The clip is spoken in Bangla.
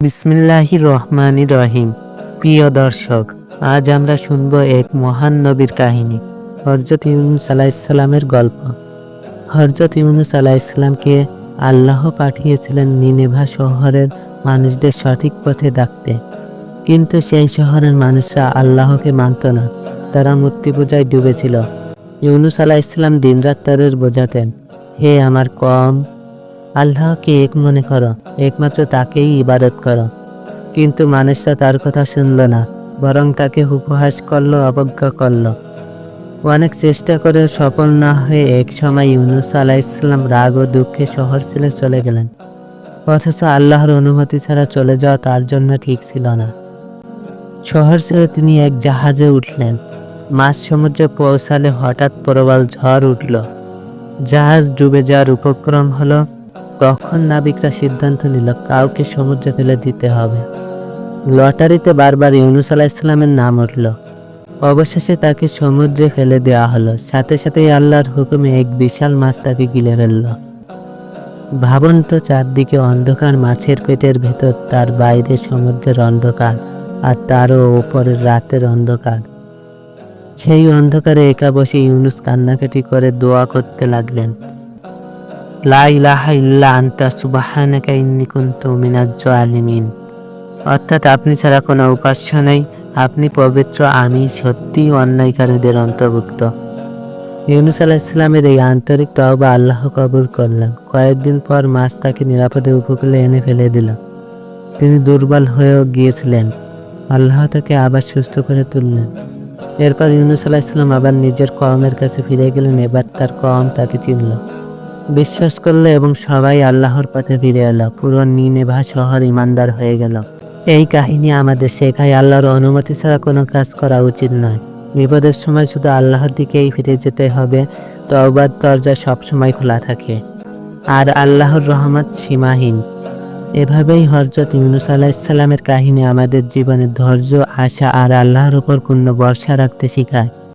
বিসমিল্লাহি রহমানি রহিম প্রিয় দর্শক, আজ আমরা শুনব এক মহান নবীর কাহিনী হরজত ইউনুস আলাইসাল্লামের গল্প। হরজত ইউনুস আলাইসাল্লামকে আল্লাহ পাঠিয়েছিলেন নিনেভা শহরের মানুষদের সঠিক পথে ডাকতে। কিন্তু সেই শহরের মানুষরা আল্লাহকে মানত না, তারা মূর্তি পূজায় ডুবেছিল। ইউনুস আলাইসাল্লাম দিনরাত তাদের বোঝাতেন, হে আমার কম আল্লাহকে এক মনে করো, একমাত্র তাকেই ইবাদত করো। কিন্তু মানুষরা তার কথা শুনল না, বরং তাকে উপহাস করল, অবজ্ঞা করল। অনেক চেষ্টা করে সফল না হয়ে এক সময় ইউনুস আলাহ ইসলাম রাগ ও দুঃখে শহর ছেড়ে চলে গেলেন। অথচ আল্লাহর অনুমতি ছাড়া চলে যাওয়া তার জন্য ঠিক ছিল না। শহর ছেড়ে তিনি এক জাহাজে উঠলেন। মাঝ সমুদ্রে পৌঁছালে হঠাৎ প্রবল ঝড় উঠল। জাহাজ ডুবে যাওয়ার উপক্রম হলো তখন নাবিকরা সিদ্ধান্ত নিল কাউকে সমুদ্রে ফেলে দিতে হবে? লটারিতে বারবার ইউনুস আলাহ ইসলামের নাম উঠল। অবশেষে তাকে সমুদ্রে ফেলে দেওয়া হলো। সাথে সাথেই আল্লাহর হুকুমে এক বিশাল মাছ তাকে গিলে ফেলল। ভাবুন তো চারদিকে অন্ধকার, মাছের পেটের ভেতর তার বাইরে সমুদ্রের অন্ধকার আর তারও ওপরের রাতের অন্ধকার। সেই অন্ধকারে একা বসে ইউনুস কান্নাকাটি করে দোয়া করতে লাগলেন। আনতা অর্থাৎ আপনি ছাড়া কোনো উপাস্য নেই। আপনি পবিত্র, আমি সত্যিই অন্যায়কারীদের অন্তর্ভুক্ত। ইউনুস আলাহ ইসলামের এই আন্তরিক তওবা আল্লাহ কবুল করলেন। কয়েকদিন পর মাছ তাকে নিরাপদে উপকূলে এনে ফেলে দিল। তিনি দুর্বল হয়েও গিয়েছিলেন। আল্লাহ তাকে আবার সুস্থ করে তুললেন। এরপর ইউনুস আলাহ ইসলাম আবার নিজের কমের কাছে ফিরে গেলেন। এবার তার কম তাকে চিনল। বিশ্বাস করল এবং সবাই আল্লাহর পথে ফিরে এলো। পুরো নিনেভা শহর ইমানদার হয়ে গেল। এই কাহিনী আমাদের শেখায়, আল্লাহর অনুমতি ছাড়া কোনো কাজ করা উচিত নয়। বিপদের সময় শুধু আল্লাহর দিকেই ফিরে যেতে হবে। তওবার দরজা সবসময় খোলা থাকে। আর আল্লাহর রহমত সীমাহীন। এভাবেই হরজত ইউনুস আলাহ ইসলামের কাহিনী আমাদের জীবনে ধৈর্য, আশা আর আল্লাহর উপর পূর্ণ ভরসা রাখতে শেখায়।